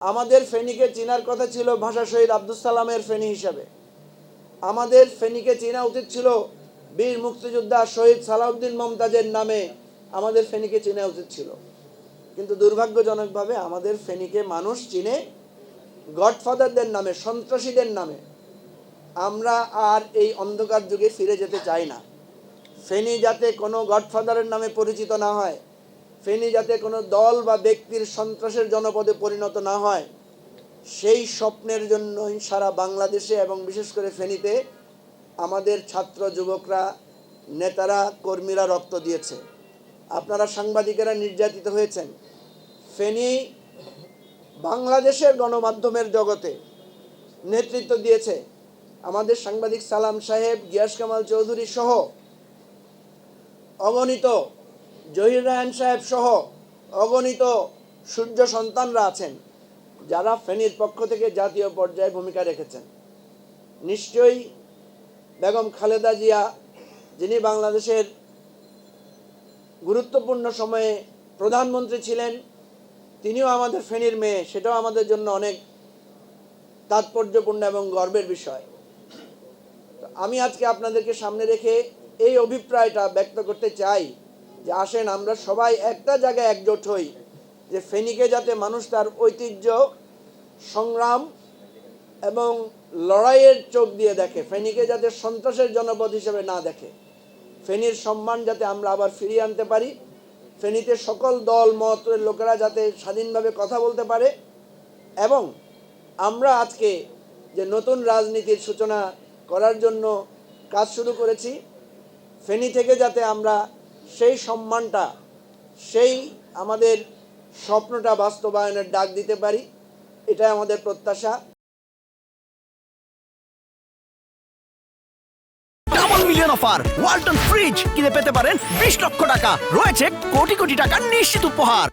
আমাদের ফেনীকে চিনার কথা ছিল ভাষা শহীদ আব্দুল সালামের ফেনী হিসাবে। আমাদের ফেনীকে চেনা উচিত ছিল বীর মুক্তিযোদ্ধা শহীদ সালাউদ্দিন মমতাজের নামে আমাদের ফেনীকে চেনা উচিত ছিল। কিন্তু দুর্ভাগ্যজনকভাবে আমাদের ফেনীকে মানুষ চিনে গডফাদারদের নামে, সন্ত্রাসীদের নামে আমরা আর এই অন্ধকার যুগে ফিরে যেতে চাই না। ফেনী যাতে কোনো গডফাদারের নামে পরিচিত না হয় ফেনী যাতে কোনো দল বা ব্যক্তির সন্ত্রাসের জনপদে পরিণত না হয়, সেই স্বপ্নের জন্যই সারা বাংলাদেশে এবং বিশেষ করে ফেনীতে আমাদের ছাত্র যুবকরা, নেতারা, কর্মীরা রক্ত দিয়েছে। আপনারা সাংবাদিকেরা নির্যাতিত হয়েছেন। ফেনী বাংলাদেশের গণমাধ্যমের জগতে নেতৃত্ব দিয়েছে আমাদের সাংবাদিক সালাম সাহেব, গিয়াস কামাল চৌধুরী সহ অগণিত জহির রায়ন সাহেব সহ অগণিত সূর্য সন্তানরা আছেন, যারা ফেনীর পক্ষ থেকে জাতীয় পর্যায়ে ভূমিকা রেখেছেন। নিশ্চয়ই বেগম খালেদা জিয়া, যিনি বাংলাদেশের গুরুত্বপূর্ণ সময়ে প্রধানমন্ত্রী ছিলেন, তিনিও আমাদের ফেনীর মেয়ে, সেটাও আমাদের জন্য অনেক তাৎপর্যপূর্ণ এবং গর্বের বিষয়। আমি আজকে আপনাদেরকে সামনে রেখে এই অভিপ্রায়টা ব্যক্ত করতে চাই। যে আসেন, আমরা সবাই একটা জায়গায় একজোট হই যে ফেনীকে যাতে মানুষ তার ঐতিহ্য, সংগ্রাম এবং লড়াইয়ের চোখ দিয়ে দেখে, ফেনীকে যাতে সন্ত্রাসের জনপদ হিসেবে না দেখে। ফেনীর সম্মান যাতে আমরা আবার ফিরিয়ে আনতে পারি, ফেনীতে সকল দল, মতের লোকেরা যাতে স্বাধীনভাবে কথা বলতে পারে এবং আমরা আজকে যে নতুন রাজনীতির সূচনা করার জন্য কাজ শুরু করেছি, ফেনী থেকে যাতে আমরা সেই সম্মানটা, সেই আমাদের স্বপ্নটা বাস্তবায়নের ডাক দিতে পারি, এটাই আমাদের প্রত্যাশা। মিলিয়ন অফার ফ্রিজ কিনে পেতে পারেন বিশ লক্ষ টাকা। রয়েছে কোটি কোটি টাকা নিশ্চিত উপহার।